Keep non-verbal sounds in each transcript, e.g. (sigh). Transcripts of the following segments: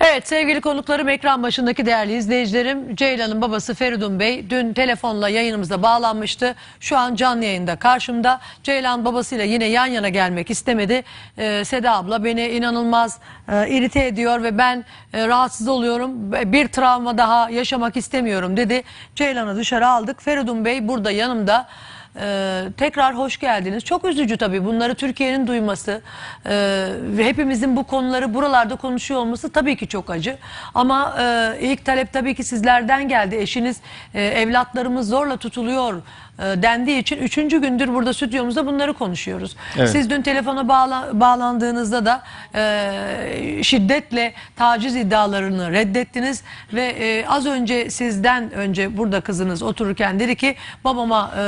Evet sevgili konuklarım ekran başındaki değerli izleyicilerim Ceylan'ın babası Feridun Bey dün telefonla yayınımıza bağlanmıştı. Şu an canlı yayında karşımda. Ceylan babasıyla yine yan yana gelmek istemedi. Ee, Seda abla beni inanılmaz e, irite ediyor ve ben e, rahatsız oluyorum. Bir travma daha yaşamak istemiyorum dedi. Ceylan'ı dışarı aldık. Feridun Bey burada yanımda. Ee, tekrar hoş geldiniz. Çok üzücü tabii bunları Türkiye'nin duyması ee, ve hepimizin bu konuları buralarda konuşuyor olması tabii ki çok acı. Ama e, ilk talep tabii ki sizlerden geldi. Eşiniz e, evlatlarımız zorla tutuluyor e, dendiği için üçüncü gündür burada stüdyomuzda bunları konuşuyoruz. Evet. Siz dün telefona bağla- bağlandığınızda da e, şiddetle taciz iddialarını reddettiniz ve e, az önce sizden önce burada kızınız otururken dedi ki babama e,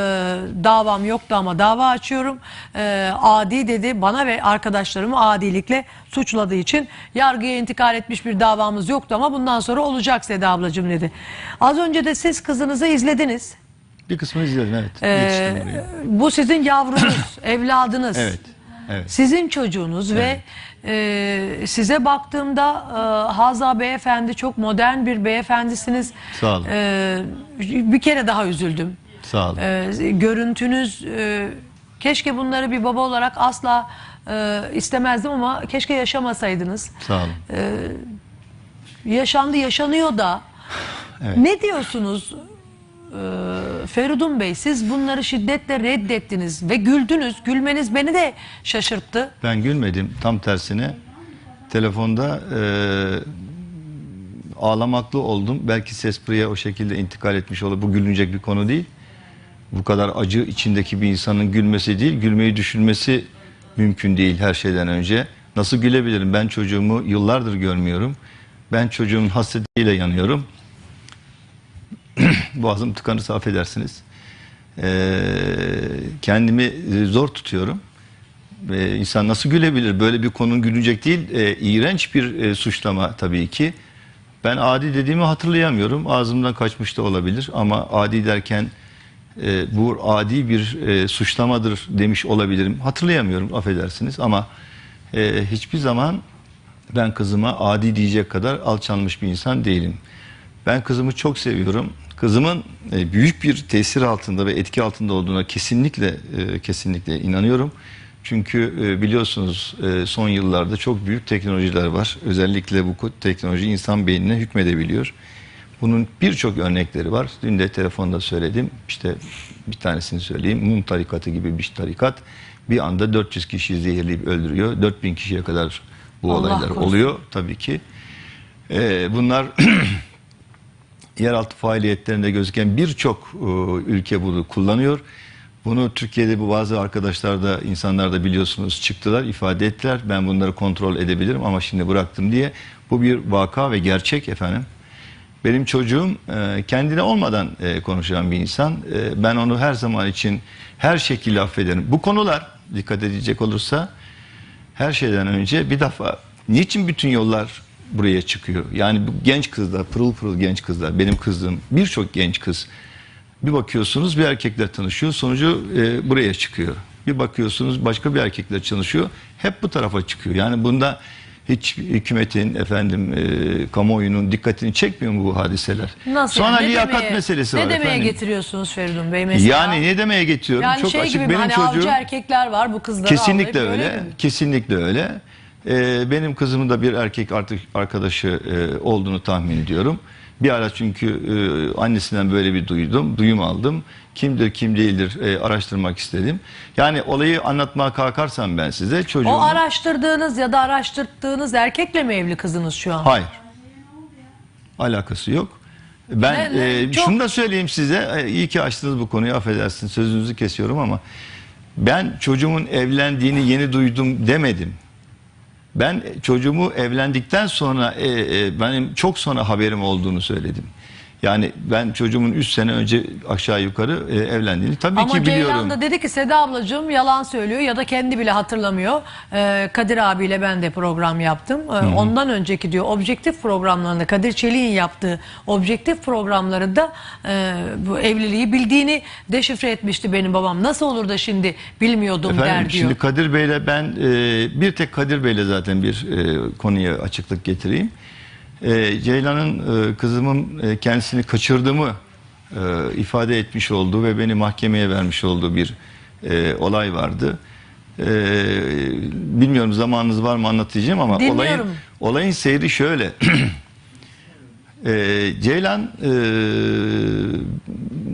davam yoktu ama dava açıyorum. E, adi dedi bana ve arkadaşlarımı adilikle suçladığı için yargıya intikal etmiş bir davamız yoktu ama bundan sonra olacak Seda ablacığım dedi. Az önce de siz kızınızı izlediniz. Bir kısmını izledim evet. Ee, bu sizin yavrunuz, (coughs) evladınız. Evet. Evet. Sizin çocuğunuz ve e, size baktığımda e, Haza beyefendi çok modern bir beyefendisiniz. Sağ olun. E, bir kere daha üzüldüm. Sağ olun. E, görüntünüz e, keşke bunları bir baba olarak asla e, istemezdim ama keşke yaşamasaydınız. Sağ olun. Yaşandı yaşanıyor da. (sighs) Evet. Ne diyorsunuz e, Feridun Bey? Siz bunları şiddetle reddettiniz ve güldünüz. Gülmeniz beni de şaşırttı. Ben gülmedim. Tam tersine telefonda e, ağlamaklı oldum. Belki ses buraya o şekilde intikal etmiş olur. Bu gülünecek bir konu değil. Bu kadar acı içindeki bir insanın gülmesi değil, gülmeyi düşünmesi mümkün değil her şeyden önce. Nasıl gülebilirim? Ben çocuğumu yıllardır görmüyorum. Ben çocuğumun hasretiyle yanıyorum. (clears throat) Boğazım tıkanırsa affedersiniz. Ee, kendimi zor tutuyorum. Ee, insan nasıl gülebilir? Böyle bir konunun gülünecek değil. Ee, iğrenç bir e, suçlama tabii ki. Ben adi dediğimi hatırlayamıyorum. Ağzımdan kaçmış da olabilir ama adi derken e, bu adi bir e, suçlamadır demiş olabilirim. Hatırlayamıyorum affedersiniz ama e, hiçbir zaman ben kızıma adi diyecek kadar alçalmış bir insan değilim. Ben kızımı çok seviyorum. Kızımın e, büyük bir tesir altında ve etki altında olduğuna kesinlikle e, kesinlikle inanıyorum. Çünkü e, biliyorsunuz son yıllarda çok büyük teknolojiler var. Özellikle bu teknoloji insan beynine hükmedebiliyor. Bunun birçok örnekleri var. Dün de telefonda söyledim. İşte bir tanesini söyleyeyim. Mum tarikatı gibi bir tarikat bir anda 400 kişiyi zehirleyip öldürüyor. 4000 kişiye kadar bu Allah olaylar korusun. oluyor tabii ki. Ee, bunlar (clears throat) yeraltı faaliyetlerinde gözüken birçok e, ülke bunu kullanıyor. Bunu Türkiye'de bu bazı arkadaşlar da insanlar da biliyorsunuz çıktılar ifade ettiler. Ben bunları kontrol edebilirim ama şimdi bıraktım diye. Bu bir vaka ve gerçek efendim. Benim çocuğum e, kendine olmadan e, konuşan bir insan. Ben onu her zaman için her şekilde affederim. Bu konular dikkat edecek olursa her şeyden önce bir defa niçin bütün yollar buraya çıkıyor? Yani bu genç kızlar, pırıl pırıl genç kızlar, benim kızdığım birçok genç kız bir bakıyorsunuz bir erkekle tanışıyor, sonucu e, buraya çıkıyor. Bir bakıyorsunuz başka bir erkekle çalışıyor, hep bu tarafa çıkıyor. Yani bunda hiç hükümetin, efendim, e, kamuoyunun dikkatini çekmiyor mu bu hadiseler? Nasıl? Sonra yani? Ne liyakat demeye- meselesi ne var demeye efendim. getiriyorsunuz Feridun Bey mesela? Yani ne demeye getiriyorum? Yani Çok şey açık gibi benim hani çocuğum. erkekler var bu kızları Kesinlikle avlayıp öyle. mi? Kesinlikle öyle. Ee, benim kızımın da bir erkek artık arkadaşı e, olduğunu tahmin ediyorum. Bir ara çünkü e, annesinden böyle bir duydum, duyum aldım. Kimdir kim değildir e, araştırmak istedim. Yani olayı anlatmaya kalkarsam ben size çocuğum... O araştırdığınız ya da araştırdığınız erkekle mi evli kızınız şu an? Hayır. Alakası yok. Ben ne- e, çok- şunu da söyleyeyim size. E, iyi ki açtınız bu konuyu affedersiniz. Sözünüzü kesiyorum ama ben çocuğumun evlendiğini yeni duydum demedim. Ben çocuğumu evlendikten sonra e, e, benim çok sonra haberim olduğunu söyledim. Yani ben çocuğumun 3 sene önce aşağı yukarı e, evlendiğini tabii Ama ki biliyorum. Ceylan da dedi ki Seda ablacığım yalan söylüyor ya da kendi bile hatırlamıyor. Ee, Kadir abiyle ben de program yaptım. Ee, ondan önceki diyor objektif programlarında Kadir Çelik'in yaptığı objektif programları da e, bu evliliği bildiğini deşifre etmişti benim babam. Nasıl olur da şimdi bilmiyordum Efendim der diyor. şimdi Kadir Bey'le ben e, bir tek Kadir Bey'le zaten bir e, konuya açıklık getireyim. E, Ceylan'ın e, kızımın e, kendisini kaçırdığımı e, ifade etmiş olduğu ve beni mahkemeye vermiş olduğu bir e, olay vardı. E, bilmiyorum zamanınız var mı anlatacağım ama olayın, olayın seyri şöyle. (clears throat) E, Ceylan e,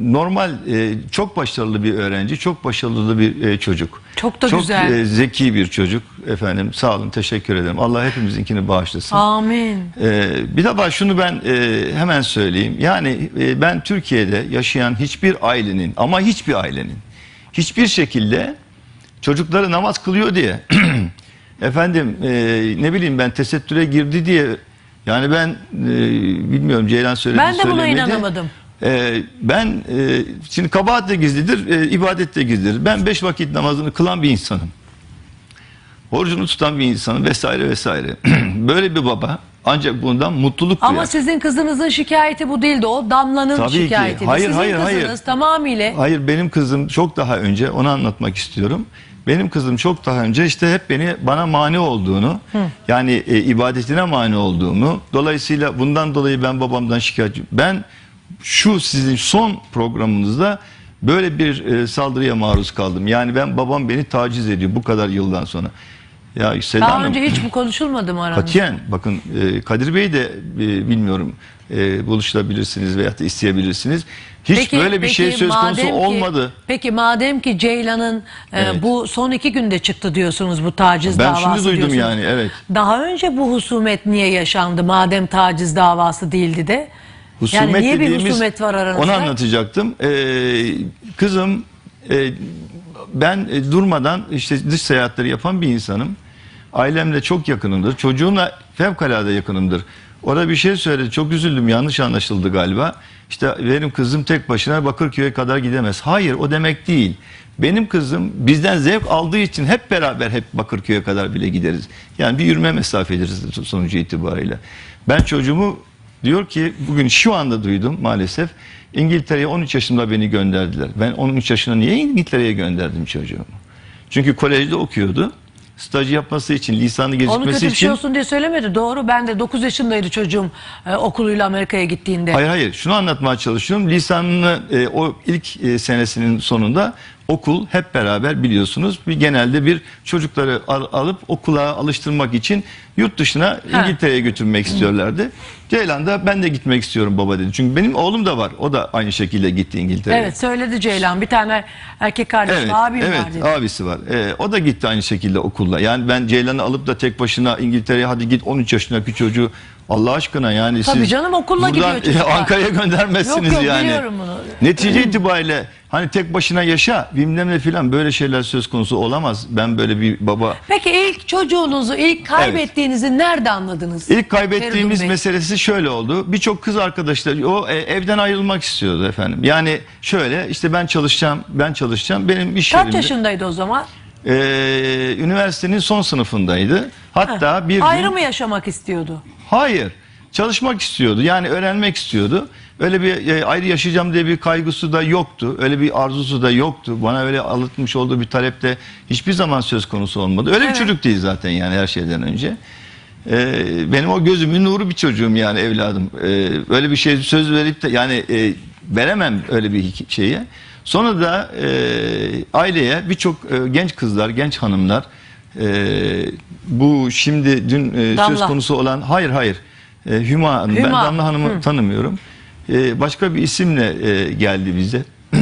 normal e, çok başarılı bir öğrenci, çok başarılı bir e, çocuk. Çok da güzel. e, zeki bir çocuk efendim. Sağ olun, teşekkür ederim. Allah hepimizinkini bağışlasın. Amin. Ee, bir de bak şunu ben e, hemen söyleyeyim. Yani e, ben Türkiye'de yaşayan hiçbir ailenin ama hiçbir ailenin hiçbir şekilde çocukları namaz kılıyor diye (clears throat) efendim e, ne bileyim ben tesettüre girdi diye yani ben e, bilmiyorum Ceylan söyledi Ben de buna söylemedi. inanamadım. E, ben e, şimdi kabahat de gizlidir, e, ibadet de gizlidir. Ben beş vakit namazını kılan bir insanım. Orucunu tutan bir insanım vesaire vesaire. (clears throat) Böyle bir baba ancak bundan mutluluk Ama duyar. sizin kızınızın şikayeti bu değildi. O Damla'nın Tabii ki. şikayetiydi. Hayır, sizin hayır, hayır. kızınız tamamıyla Hayır benim kızım çok daha önce onu anlatmak istiyorum. Benim kızım çok daha önce işte hep beni bana mani olduğunu yani e, ibadetine mani olduğumu dolayısıyla bundan dolayı ben babamdan şikayetçi. Ben şu sizin son programınızda böyle bir e, saldırıya maruz kaldım. Yani ben babam beni taciz ediyor bu kadar yıldan sonra. Ya Seda Daha Hanım, önce hiç bu konuşulmadı mı aranızda? Katiyen bakın e, Kadir Bey de e, bilmiyorum e, buluşturabilirsiniz veyahut da isteyebilirsiniz. Hiç böyle bir şey söz konusu madem ki- olmadı. Peki madem ki Ceylan'ın e, Evet. bu son iki günde çıktı diyorsunuz bu taciz Ben davası şimdi duydum diyorsunuz. yani, evet. Daha önce bu husumet niye yaşandı madem taciz davası değildi de? Husumet yani niye bir dediğimiz- husumet var aranızda? Onu anlatacaktım. Ee, kızım e, ben e, durmadan işte dış seyahatleri yapan bir insanım. Ailemle çok yakınımdır. Çocuğumla fevkalade yakınımdır. Orada bir şey söyledi. Çok üzüldüm. Yanlış anlaşıldı galiba. İşte benim kızım tek başına Bakırköy'e kadar gidemez. Hayır o demek değil. Benim kızım bizden zevk aldığı için hep beraber hep Bakırköy'e kadar bile gideriz. Yani bir yürüme mesafedir sonucu itibariyle. Ben çocuğumu diyor ki bugün şu anda duydum maalesef. İngiltere'ye 13 yaşında beni gönderdiler. Ben 13 yaşında niye İngiltere'ye gönderdim çocuğumu? Çünkü kolejde okuyordu. Stajı yapması için, lisanı Onu geliştirmesi kötü bir için... şey olsun diye söylemedi. Doğru ben de 9 yaşındaydı çocuğum e, okuluyla Amerika'ya gittiğinde. Hayır hayır şunu anlatmaya çalışıyorum. Lisanını e, o ilk e, senesinin sonunda okul hep beraber biliyorsunuz bir genelde bir çocukları al- alıp okula alıştırmak için yurt dışına. İngiltere'ye götürmek istiyorlardı. Ceylan da ben de gitmek istiyorum baba dedi. Çünkü benim oğlum da var. O da aynı şekilde gitti İngiltere'ye. Evet söyledi Ceylan bir tane erkek kardeşim Evet, abim evet var dedi. abisi var. Ee, o da gitti aynı şekilde okulla. Yani ben Ceylan'ı alıp da tek başına İngiltere'ye hadi git 13 yaşındaki çocuğu Allah aşkına yani Tabii siz canım, okulla gidiyor buradan, çocuklar. (laughs) Ankara'ya göndermezsiniz Yok, yok, yani. biliyorum bunu. Netice (clears throat) itibariyle hani tek başına yaşa bilmem ne filan böyle şeyler söz konusu olamaz. Ben böyle bir baba Peki ilk çocuğunuzu ilk kaybettiğinizi nerede anladınız? İlk kaybettiğimiz Feridun Bey. meselesi şöyle oldu. Birçok kız arkadaşlar o e, evden ayrılmak istiyordu efendim. Yani şöyle işte ben çalışacağım, ben çalışacağım. Benim iş Kaç yerimde yaşındaydı o zaman? e, üniversitenin son sınıfındaydı. Hatta bir gün Ayrı mı yaşamak istiyordu? Hayır çalışmak istiyordu. Yani öğrenmek istiyordu. Öyle bir e, ayrı yaşayacağım diye bir kaygısı da yoktu. Öyle bir arzusu da yoktu. Bana öyle alıtmış olduğu bir talepte hiçbir zaman söz konusu olmadı. Öyle Evet. bir çocuk değil zaten yani her şeyden önce. Ee, benim o gözümün nuru bir çocuğum yani evladım. Ee, öyle bir şey söz verip de yani e, veremem öyle bir şeye. Sonra da e, aileye birçok e, genç kızlar, genç hanımlar e, bu şimdi dün e, söz Damla. konusu olan hayır hayır e, Hüma Hanım ben Hüma. Damla Hanım'ı tanımıyorum. E, başka bir isimle e, geldi bize. (clears throat)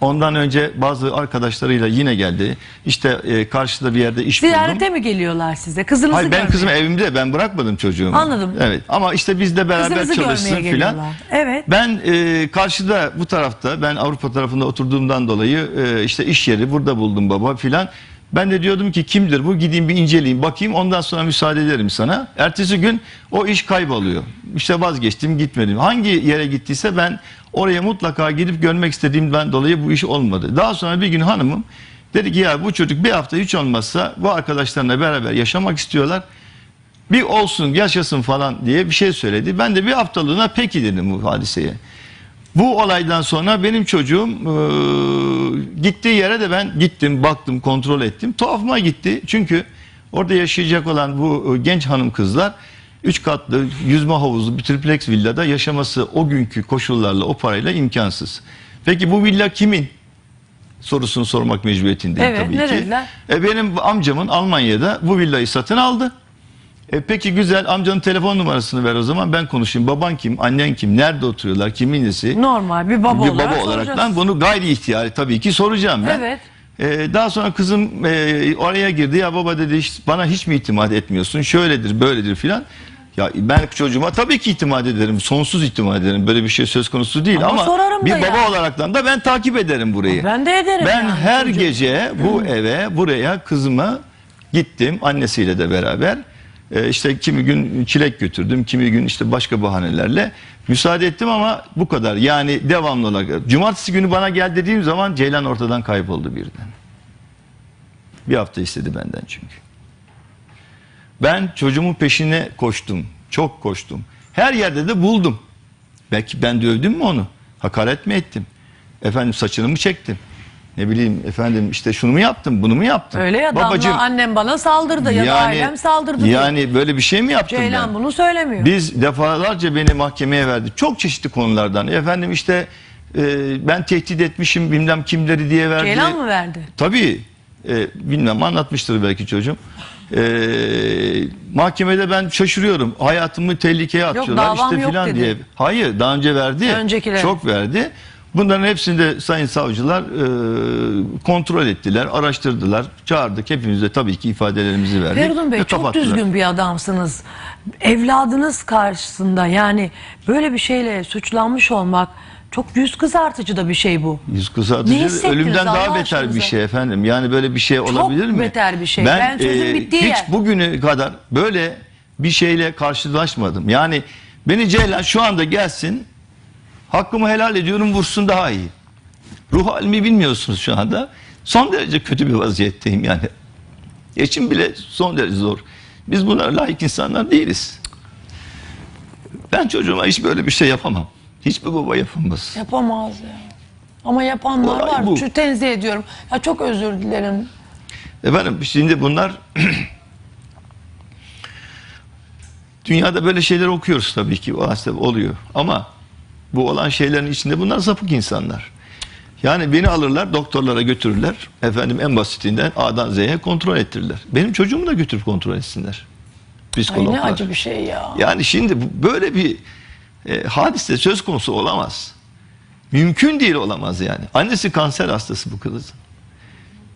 Ondan önce bazı arkadaşlarıyla yine geldi. İşte e, karşıda bir yerde iş buldum. Ziyarete mi geliyorlar size? Kızınızı Hayır ben görmeye. kızım evimde ben bırakmadım çocuğumu. Anladım. Evet ama işte biz de beraber Kızınızı çalışsın görmeye filan. geliyorlar. Evet. Ben e, karşıda bu tarafta ben Avrupa tarafında oturduğumdan dolayı e, işte iş yeri burada buldum baba filan. Ben de diyordum ki kimdir bu gideyim bir inceleyeyim bakayım ondan sonra müsaade ederim sana. Ertesi gün o iş kayboluyor. İşte vazgeçtim gitmedim. Hangi yere gittiyse ben oraya mutlaka gidip görmek istediğimden dolayı bu iş olmadı. Daha sonra bir gün hanımım dedi ki ya bu çocuk bir hafta hiç olmazsa bu arkadaşlarına beraber yaşamak istiyorlar. Bir olsun yaşasın falan diye bir şey söyledi. Ben de bir haftalığına peki dedim bu hadiseye. Bu olaydan sonra benim çocuğum e, gittiği yere de ben gittim, baktım, kontrol ettim. Tuhafıma gitti. Çünkü orada yaşayacak olan bu e, genç hanım kızlar üç katlı yüzme havuzlu bir triplex villada yaşaması o günkü koşullarla o parayla imkansız. Peki bu villa kimin? sorusunu sormak mecburiyetindeyim Evet, tabii ki. dediler? E, benim amcamın Almanya'da bu villayı satın aldı. E peki güzel amcanın telefon numarasını ver o zaman ben konuşayım. Baban kim, annen kim, nerede oturuyorlar, kimin nesi? Normal bir baba bir olarak baba olaraktan bunu gayri ihtiyari tabii ki soracağım ben. Evet. E, daha sonra kızım e, oraya girdi ya baba dedi "Hiç- bana hiç mi itimat etmiyorsun? Şöyledir, böyledir filan. Ya ben çocuğuma tabii ki itimat ederim. Sonsuz itimat ederim. Böyle bir şey söz konusu değil Ama ama, bir baba yani. olaraktan da ben takip ederim burayı. Ben de ederim Ben yani her çocuğum. gece bu eve buraya kızıma gittim annesiyle de beraber. Ee, işte kimi gün çilek götürdüm, kimi gün işte başka bahanelerle müsaade ettim ama bu kadar. Yani devamlı olarak. Cumartesi günü bana gel dediğim zaman Ceylan ortadan kayboldu birden. Bir hafta istedi benden çünkü. Ben çocuğumun peşine koştum. Çok koştum. Her yerde de buldum. Belki ben dövdüm mü onu? Hakaret mi ettim? Efendim saçını mı çektim? Ne bileyim efendim işte şunu mu yaptım, bunu mu yaptım? Öyle ya Babacığım, Damla annem bana saldırdı ya da ailem saldırdı. Yani böyle bir şey mi yaptım Ceylan ben? bunu söylemiyor. Biz defalarca beni mahkemeye verdi. Çok çeşitli konulardan. Efendim işte e, ben tehdit etmişim bilmem kimleri diye verdi. Ceylan mı verdi? Tabii. E, bilmem anlatmıştır belki çocuğum. E, mahkemede ben şaşırıyorum. Hayatımı tehlikeye atıyorlar davam işte yok filan diye. Hayır daha önce verdi. Öncekiler. Çok verdi. Bunların hepsini de sayın savcılar e, kontrol ettiler, araştırdılar. Çağırdık. Hepimiz de tabii ki ifadelerimizi verdik. Feridun Bey çok kapattılar. düzgün bir adamsınız. Evladınız karşısında yani böyle bir şeyle suçlanmış olmak çok yüz kızartıcı da bir şey bu. Yüz kızartıcı hissettiniz ölümden daha Allah beter aşkınıza? bir şey efendim. Yani böyle bir şey olabilir mi? beter bir şey. Ben sözün bittiği hiç yer. bugüne kadar böyle bir şeyle karşılaşmadım. Yani beni Ceylan şu anda gelsin hakkımı helal ediyorum vursun daha iyi. Ruh halimi bilmiyorsunuz şu anda. Son derece kötü bir vaziyetteyim yani. Eşim bile son derece zor. Biz bunlara layık insanlar değiliz. Ben çocuğuma hiç böyle bir şey yapamam. Hiçbir baba yapamaz. Yapamaz ya. Ama yapanlar Olay var. bu. Şu tenzih ediyorum. Ya çok özür dilerim. Efendim şimdi bunlar (clears throat) dünyada böyle şeyler okuyoruz tabii ki o oluyor ama bu olan şeylerin içinde bunlar sapık insanlar. Yani beni alırlar doktorlara götürürler efendim en basitinden A'dan Z'ye kontrol ettirirler. Benim çocuğumu da götürüp kontrol etsinler. Ay Psikologlar. ne acı bir şey ya. Yani şimdi böyle bir e, hadise söz konusu olamaz. Mümkün değil olamaz yani. Annesi kanser hastası bu kızın.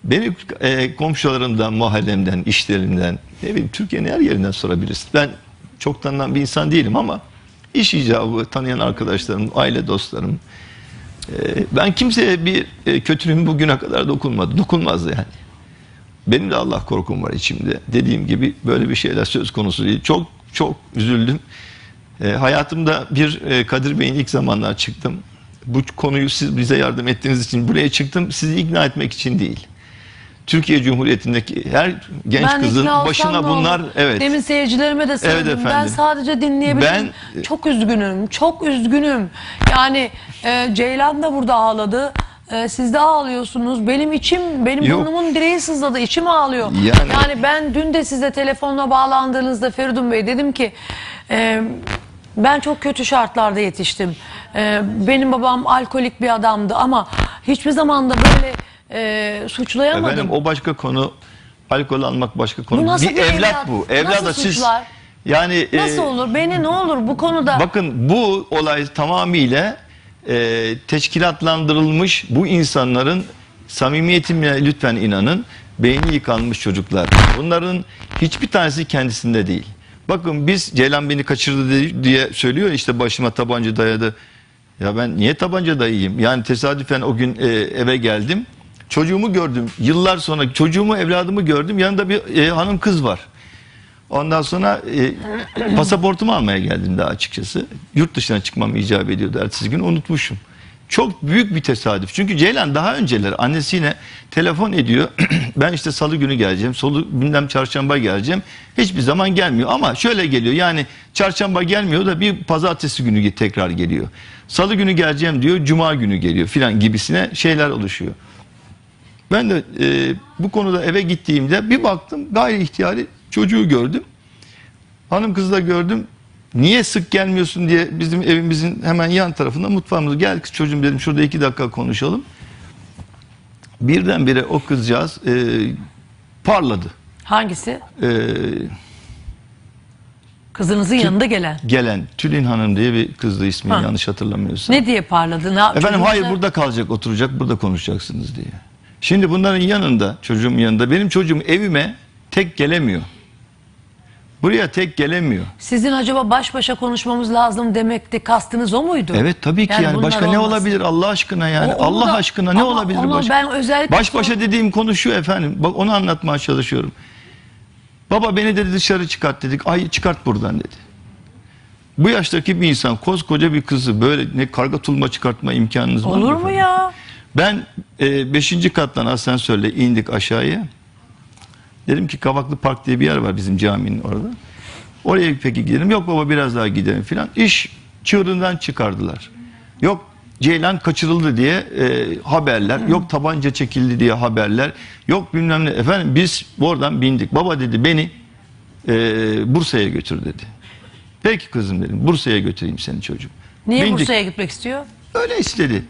Benim e, komşularımdan, mahallemden, işlerimden, ne bileyim Türkiye'nin her yerinden sorabilirsin. Ben çok tanınan bir insan değilim ama iş icabı tanıyan arkadaşlarım, aile dostlarım. e, ben kimseye bir e, kötülüğüm bugüne kadar dokunmadı. Dokunmazdı yani. Benim de Allah korkum var içimde. Dediğim gibi böyle bir şeyler söz konusu değil. Çok çok üzüldüm. E, hayatımda bir e, Kadir Bey'in ilk zamanlar çıktım. Bu konuyu siz bize yardım ettiğiniz için buraya çıktım. Sizi ikna etmek için değil. Türkiye Cumhuriyeti'ndeki her genç Ben kızın başına bunlar evet. Demin seyircilerime de söyledim. ben efendim. sadece dinleyebilirim. Ben- çok üzgünüm. Çok üzgünüm. Yani e, Ceylan da burada ağladı. E, siz de ağlıyorsunuz. Benim içim, benim Yok. burnumun direği sızladı. İçim ağlıyor. Yani- yani ben dün de size telefonla bağlandığınızda Feridun Bey dedim ki e, ben çok kötü şartlarda yetiştim. E, benim babam alkolik bir adamdı ama hiçbir zaman da böyle e, suçlayamadım. Efendim o başka konu. Alkol almak başka konu. Bu nasıl bir bir evlat, evlat? bu. Nasıl Evlada siz suçlar? yani e, Nasıl olur? Beni ne olur bu konuda Bakın bu olay tamamıyla e, teşkilatlandırılmış bu insanların samimiyetimle lütfen inanın beyni yıkanmış çocuklar. Bunların hiçbir tanesi kendisinde değil. Bakın biz Ceylan beni kaçırdı di- diye söylüyor işte başıma tabanca dayadı. Ya ben niye tabanca dayayayım? Yani tesadüfen o gün e, eve geldim. Çocuğumu gördüm. Yıllar sonra çocuğumu, evladımı gördüm. Yanında bir e, hanım kız var. Ondan sonra e, (clears throat) pasaportumu almaya geldim daha açıkçası. Yurt dışına çıkmam icap ediyordu ertesi gün unutmuşum. Çok büyük bir tesadüf. Çünkü Ceylan daha önceler annesiyle telefon ediyor. (clears throat) ben işte salı günü geleceğim. Salı bilmem çarşamba geleceğim. Hiçbir zaman gelmiyor ama şöyle geliyor. Yani çarşamba gelmiyor da bir pazartesi günü tekrar geliyor. Salı günü geleceğim diyor. Cuma günü geliyor filan gibisine şeyler oluşuyor. Ben de e, bu konuda eve gittiğimde bir baktım gayri ihtiyari çocuğu gördüm. Hanım kızı da gördüm. Niye sık gelmiyorsun diye bizim evimizin hemen yan tarafında mutfağımız gel kız çocuğum dedim şurada iki dakika konuşalım. Birdenbire o kızcağız e, parladı. Hangisi? E, Kızınızın yanında gelen. gelen Tülin Hanım diye bir kızdı ismini Ha. yanlış hatırlamıyorsam. Ne diye parladı? Ne, Efendim çocuğunuza- hayır burada kalacak oturacak burada konuşacaksınız diye. Şimdi bunların yanında çocuğumun yanında benim çocuğum evime tek gelemiyor. Buraya tek gelemiyor. Sizin acaba baş başa konuşmamız lazım demekti kastınız o muydu? Evet tabii ki yani, bunlar başka ne olmasın. olabilir Allah aşkına yani O- onu Allah da- aşkına ne olabilir ama başka? ben özellikle Baş başa dediğim konu şu efendim. Bak onu anlatmaya çalışıyorum. Baba beni dedi dışarı çıkart dedik. Ay çıkart buradan dedi. Bu yaştaki bir insan koskoca bir kızı böyle ne karga tulma çıkartma imkanınız var mı? Olur mu efendim? ya? Ben 5. kattan asansörle indik aşağıya. Dedim ki Kavaklı Park diye bir yer var bizim caminin orada. Oraya peki gidelim. Yok baba biraz daha gidelim filan. İş çığırından çıkardılar. Yok Ceylan kaçırıldı diye e, haberler. Yok tabanca çekildi diye haberler. Yok bilmem ne. Efendim biz oradan bindik. Baba dedi beni e, Bursa'ya götür dedi. Peki kızım dedim. Bursa'ya götüreyim seni çocuğum. Niye Bindik. Bursa'ya gitmek istiyor? Öyle istedi.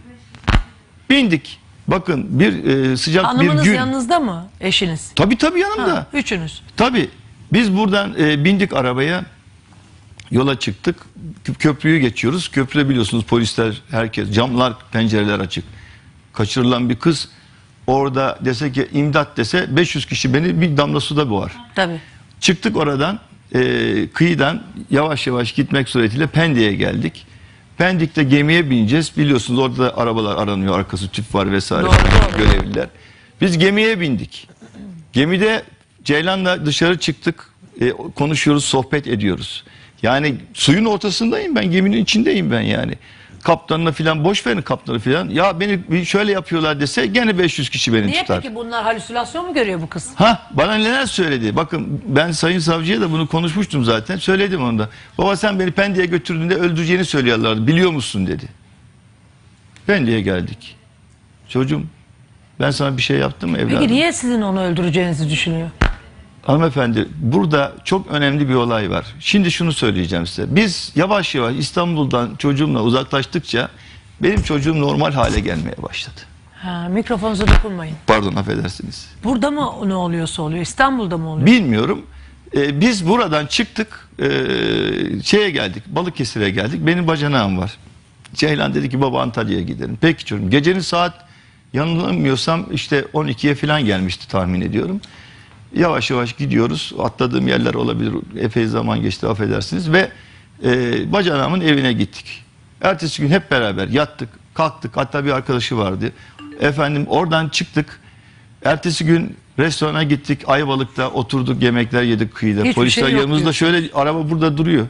Bindik. Bakın bir e, sıcak Hanımınız bir gün. yanınızda mı? Eşiniz? Tabii tabii yanımda. Ha, üçünüz. Tabii. Biz buradan e, bindik arabaya. Yola çıktık. Kö- Köprüyü geçiyoruz. Köprüde biliyorsunuz polisler herkes camlar pencereler açık. Kaçırılan bir kız orada dese ki imdat dese 500 kişi beni bir damla suda boğar. Tabii. Çıktık oradan e, kıyıdan yavaş yavaş gitmek suretiyle Pendik'e geldik. Pendik'te gemiye bineceğiz. Biliyorsunuz orada da arabalar aranıyor. Arkası tüp var vesaire. Doğru, doğru. Görevliler. Biz gemiye bindik. Gemide Ceylan'la dışarı çıktık. E, konuşuyoruz, sohbet ediyoruz. Yani suyun ortasındayım ben. Geminin içindeyim ben yani. Kaptanına filan boş verin kaptanı filan. Ya beni şöyle yapıyorlar dese gene 500 kişi beni Niye tutar. peki bunlar halüsinasyon mu görüyor bu kız? Ha bana neler söyledi. Bakın ben sayın savcıya da bunu konuşmuştum zaten. Söyledim onda. Baba sen beni Pendik'e götürdüğünde öldüreceğini söylüyorlardı. Biliyor musun dedi. Pendik'e geldik. Çocuğum ben sana bir şey yaptım mı evladım? Peki niye sizin onu öldüreceğinizi düşünüyor? Hanımefendi burada çok önemli bir olay var. Şimdi şunu söyleyeceğim size. Biz yavaş yavaş İstanbul'dan çocuğumla uzaklaştıkça benim çocuğum normal hale gelmeye başladı. Ha, mikrofonunuza dokunmayın. Pardon affedersiniz. Burada mı ne oluyorsa oluyor? İstanbul'da mı oluyor? Bilmiyorum. Ee, biz buradan çıktık. ee, şeye geldik. Balıkesir'e geldik. Benim bacanağım var. Ceylan dedi ki baba Antalya'ya gidelim. Peki çocuğum. Gecenin saat yanılmıyorsam işte 12'ye falan gelmişti tahmin ediyorum. Yavaş yavaş gidiyoruz. Atladığım yerler olabilir. Epey zaman geçti affedersiniz. Ve e, bacanağımın evine gittik. Ertesi gün hep beraber yattık, kalktık. Hatta bir arkadaşı vardı. Efendim oradan çıktık. Ertesi gün restorana gittik. Ayvalık'ta oturduk, yemekler yedik kıyıda. Hiçbir Polisler şey yanımızda şöyle araba burada duruyor.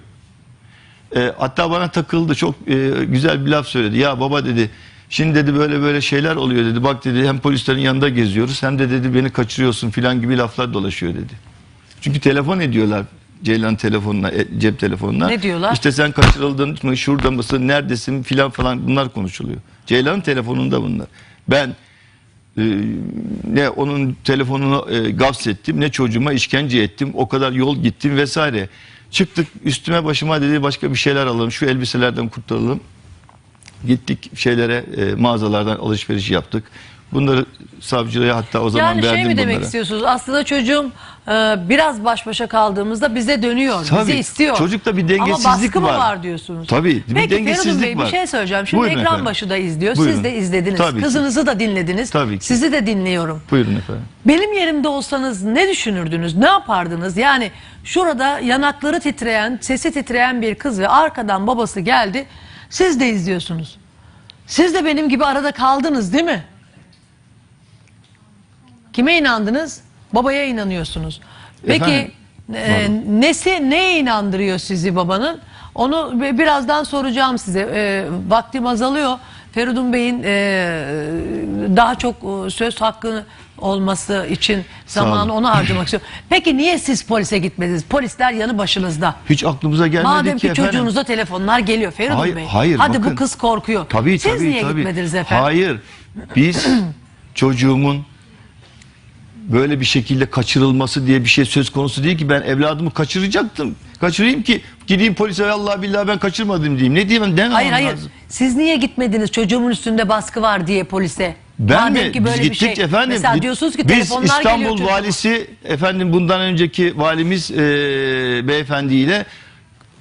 E, hatta bana takıldı. Çok e, güzel bir laf söyledi. Ya baba dedi şimdi dedi böyle böyle şeyler oluyor dedi. Bak dedi hem polislerin yanında geziyoruz hem de dedi beni kaçırıyorsun filan gibi laflar dolaşıyor dedi. Çünkü telefon ediyorlar Ceylan telefonuna, e, cep telefonuna. Ne diyorlar? İşte sen kaçırıldın mı, şurada mısın, neredesin filan falan bunlar konuşuluyor. Ceylan'ın telefonunda bunlar. Ben e, ne onun telefonunu e, gaps ettim ne çocuğuma işkence ettim. O kadar yol gittim vesaire. Çıktık üstüme başıma dedi başka bir şeyler alalım. Şu elbiselerden kurtulalım. Gittik şeylere e, mağazalardan alışveriş yaptık. Bunları savcıya hatta o zaman Yani verdim şey mi demek bunlara. istiyorsunuz? Aslında çocuğum e, biraz baş başa kaldığımızda bize dönüyor. Tabii, bizi istiyor. çocukta bir Ama dengesizlik baskı mı var. var diyorsunuz? Tabii, bir Peki dengesizlik Bey var. bir şey söyleyeceğim. Şimdi Buyurun ekran efendim. başı da izliyor. Buyurun. Siz de izlediniz. Tabii ki. Kızınızı da dinlediniz. Tabii ki. Sizi de dinliyorum. Buyurun efendim. Benim yerimde olsanız ne düşünürdünüz? Ne yapardınız? Yani şurada yanakları titreyen, sesi titreyen bir kız ve arkadan babası geldi. Siz de izliyorsunuz. Siz de benim gibi arada kaldınız değil mi? Kime inandınız? Babaya inanıyorsunuz. Peki Efendim? e, nesi neye inandırıyor sizi babanın? Onu bi- birazdan soracağım size. E, vaktim azalıyor. Feridun Bey'in e, daha çok e, söz hakkı olması için zamanı onu harcamak istiyorum. Peki niye siz polise gitmediniz? Polisler yanı başınızda. Hiç aklımıza gelmedi Madem ki ki efendim. çocuğunuza telefonlar geliyor Feridun Hayır, Bey. hayır, Hadi bu bakın. kız korkuyor. Tabii Siz tabii niye tabii. gitmediniz efendim? Hayır. Biz (clears throat) çocuğumun böyle bir şekilde kaçırılması diye bir şey söz konusu değil ki ben evladımı kaçıracaktım. Kaçırayım ki gideyim polise Allah billahi ben kaçırmadım diyeyim. Ne diyeyim? Ne Hayır hayır. lazım? Siz niye gitmediniz çocuğumun üstünde baskı var diye polise? Ben Madem mi? ki böyle Biz bir gittik şey. efendim. Mesela Git- diyorsunuz ki Biz telefonlar İstanbul çocuğuma. valisi efendim bundan önceki valimiz e, beyefendiyle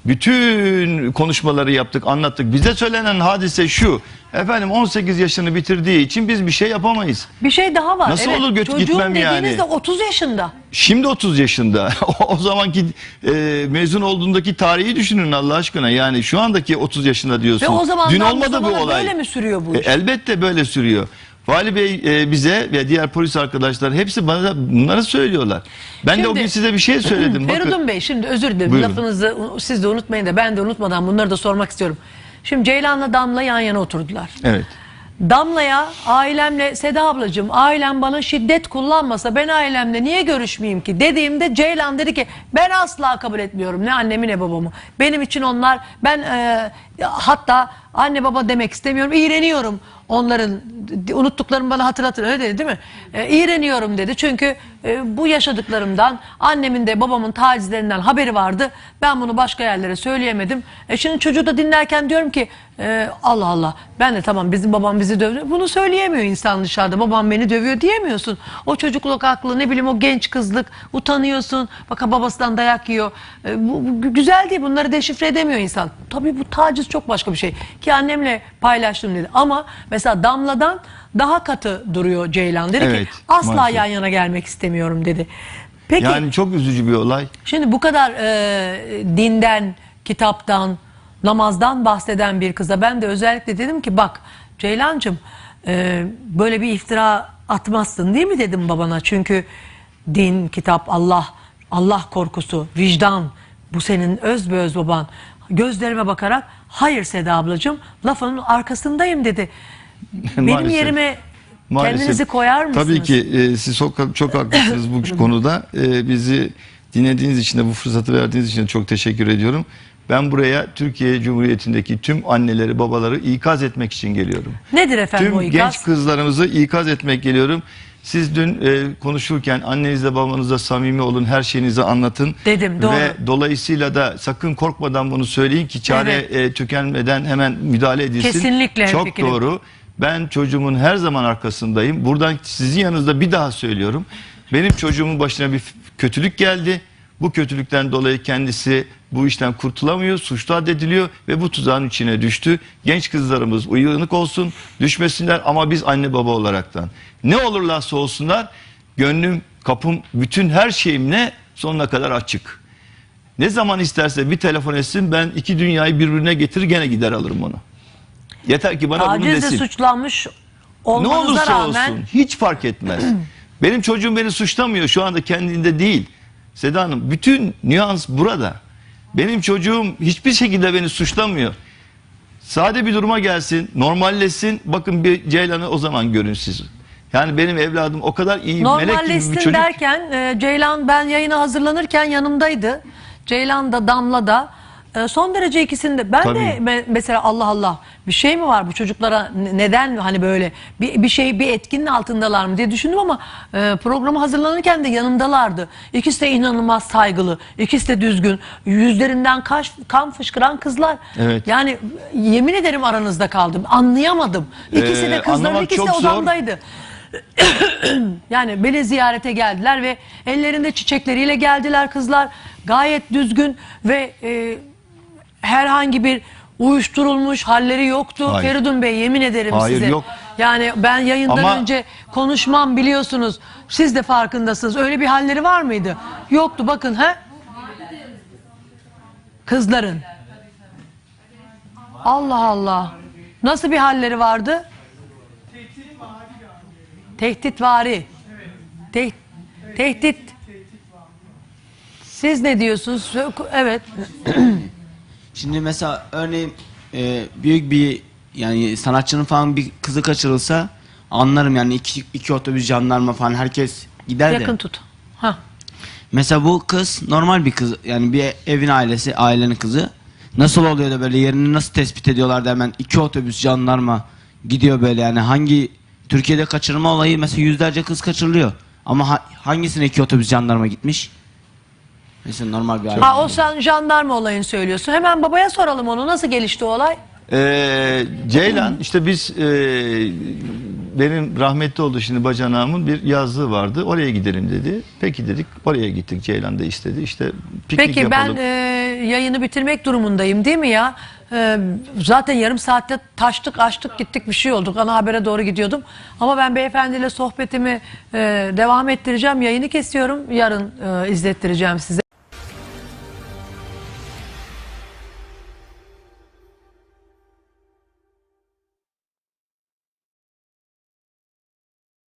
bütün konuşmaları yaptık, anlattık. Bize söylenen hadise şu. Efendim 18 yaşını bitirdiği için biz bir şey yapamayız. Bir şey daha var. Nasıl olur göt- Çocuğum gitmem yani? dediğiniz de 30 yaşında. Şimdi 30 yaşında. (laughs) o zamanki e, mezun olduğundaki tarihi düşünün Allah aşkına. Yani şu andaki 30 yaşında diyorsun. Ve o zamandan Dün bu olmadı bu zamana olay. böyle mi sürüyor bu E, iş? elbette böyle sürüyor. Vali Bey e, bize ve diğer polis arkadaşlar hepsi bana da bunları söylüyorlar. Ben de o Şimdi- gün size bir şey (clears throat) söyledim. Feridun Bey şimdi özür dilerim Buyurun. lafınızı siz de unutmayın da ben de unutmadan bunları da sormak istiyorum. Şimdi Ceylan'la Damla yan yana oturdular. evet. Damla'ya ailemle Seda ablacığım ailem bana şiddet kullanmasa ben ailemle niye görüşmeyeyim ki dediğimde Ceylan dedi ki ben asla kabul etmiyorum ne annemi ne babamı. Benim için onlar ben e, hatta anne baba demek istemiyorum iğreniyorum onların unuttuklarımı bana hatırlatın öyle dedi değil mi? E, iğreniyorum dedi çünkü e, bu yaşadıklarımdan annemin de babamın tacizlerinden haberi vardı. Ben bunu başka yerlere söyleyemedim. E şimdi çocuğu da dinlerken diyorum ki e, Allah Allah ben de tamam bizim babam bizi dövüyor. Bunu söyleyemiyor insan dışarıda. Babam beni dövüyor diyemiyorsun. O çocukluk aklı ne bileyim o genç kızlık utanıyorsun. Bak babasından dayak yiyor. E, bu, bu güzel değil bunları deşifre edemiyor insan. Tabii bu taciz çok başka bir şey. Ki annemle paylaştım dedi. Ama mesela Damla'dan daha katı duruyor Ceylan. Dedi Evet, ki asla maalesef. yan yana gelmek istemiyorum dedi. Peki Yani çok üzücü bir olay. Şimdi bu kadar e, dinden, kitaptan, namazdan bahseden bir kıza ben de özellikle dedim ki bak Ceylancığım e, böyle bir iftira atmazsın değil mi dedim babana. Çünkü din, kitap, Allah, Allah korkusu, vicdan bu senin öz be öz baban. Gözlerime bakarak hayır Seda ablacığım lafının arkasındayım dedi. (laughs) Benim Maalesef. yerime Maalesef. kendinizi koyar mısınız? Tabii ki e, siz çok, çok haklısınız bu (laughs) konuda. E, bizi dinlediğiniz için de bu fırsatı verdiğiniz için de çok teşekkür ediyorum. Ben buraya Türkiye Cumhuriyeti'ndeki tüm anneleri, babaları ikaz etmek için geliyorum. Nedir efendim o Tüm ikaz? genç kızlarımızı ikaz etmek geliyorum. Siz dün e, konuşurken annenizle babanızla samimi olun, her şeyinizi anlatın. Dedim, doğru. Ve dolayısıyla da sakın korkmadan bunu söyleyin ki çare Evet. e, tükenmeden hemen müdahale edilsin. Kesinlikle Çok hemfikirim. doğru. Ben çocuğumun her zaman arkasındayım. Buradan sizin yanınızda bir daha söylüyorum. Benim çocuğumun başına bir kötülük geldi. Bu kötülükten dolayı kendisi bu işten kurtulamıyor, suçlu addediliyor ve bu tuzağın içine düştü. Genç kızlarımız uyanık olsun, düşmesinler ama biz anne baba olaraktan. Ne olurlarsa olsunlar, gönlüm, kapım, bütün her şeyimle sonuna kadar açık. Ne zaman isterse bir telefon etsin ben iki dünyayı birbirine getirir gene gider alırım onu. Yeter ki bana bunu Tacizle desin. suçlanmış Ne olmanıza olursa rağmen olsun hiç fark etmez. (clears throat) Benim çocuğum beni suçlamıyor şu anda kendinde değil. Seda Hanım bütün nüans burada. Benim çocuğum hiçbir şekilde beni suçlamıyor. Sade bir duruma gelsin, normalleşsin. Bakın bir Ceylan'ı o zaman görün siz. Yani benim evladım o kadar iyi melek gibi bir normalleşsin çocuk. derken e, Ceylan ben yayına hazırlanırken yanımdaydı. Ceylan da Damla da e, son derece ikisinde ben de Tabii. me- mesela Allah Allah bir şey mi var bu çocuklara ne- neden hani böyle bir, bir şey bir etkinin altındalar mı diye düşündüm ama e, programı hazırlanırken de yanımdalardı. İkisi de inanılmaz saygılı, ikisi de düzgün, yüzlerinden kaş, kan fışkıran kızlar. Evet. Yani yemin ederim aranızda kaldım. Anlayamadım. İkisi de Ee, kızların anlamak ikisi de çok zor. odamdaydı. (coughs) Yani beni ziyarete geldiler ve ellerinde çiçekleriyle geldiler kızlar. Gayet düzgün ve e, herhangi bir uyuşturulmuş halleri yoktu. Hayır. Feridun Bey yemin ederim Hayır, size. yok. Yani ben yayından Ama- önce konuşmam biliyorsunuz. Siz de farkındasınız. Öyle bir halleri var mıydı? Yoktu bakın ha? Kızların. Allah Allah. Nasıl bir halleri vardı? Tehditvari. Te- tehdit. Siz ne diyorsunuz? Evet. (clears throat) Şimdi mesela örneğin e, büyük bir yani sanatçının falan bir kızı kaçırılsa anlarım yani iki, iki otobüs jandarma falan herkes gider de. Yakın tut. Ha. Mesela bu kız normal bir kız yani bir evin ailesi ailenin kızı. Nasıl oluyor da böyle yerini nasıl tespit ediyorlar da hemen iki otobüs jandarma gidiyor böyle yani hangi Türkiye'de kaçırma olayı mesela yüzlerce kız kaçırılıyor. Ama ha- hangisine iki otobüs jandarma gitmiş? Mesela normal bir aile. Ha o sen jandarma olayını söylüyorsun. Hemen babaya soralım onu. Nasıl gelişti o olay? Ee, Ceylan işte biz e, benim rahmetli oldu şimdi bacanağımın bir yazlığı vardı. Oraya gidelim dedi. Peki dedik. Oraya gittik. Ceylan da istedi. İşte piknik Peki ben yapalım. e, yayını bitirmek durumundayım değil mi ya? E, zaten yarım saatte taştık açtık gittik bir şey olduk. Ana habere doğru gidiyordum. Ama ben beyefendiyle sohbetimi e, devam ettireceğim. Yayını kesiyorum. Yarın e, izlettireceğim size.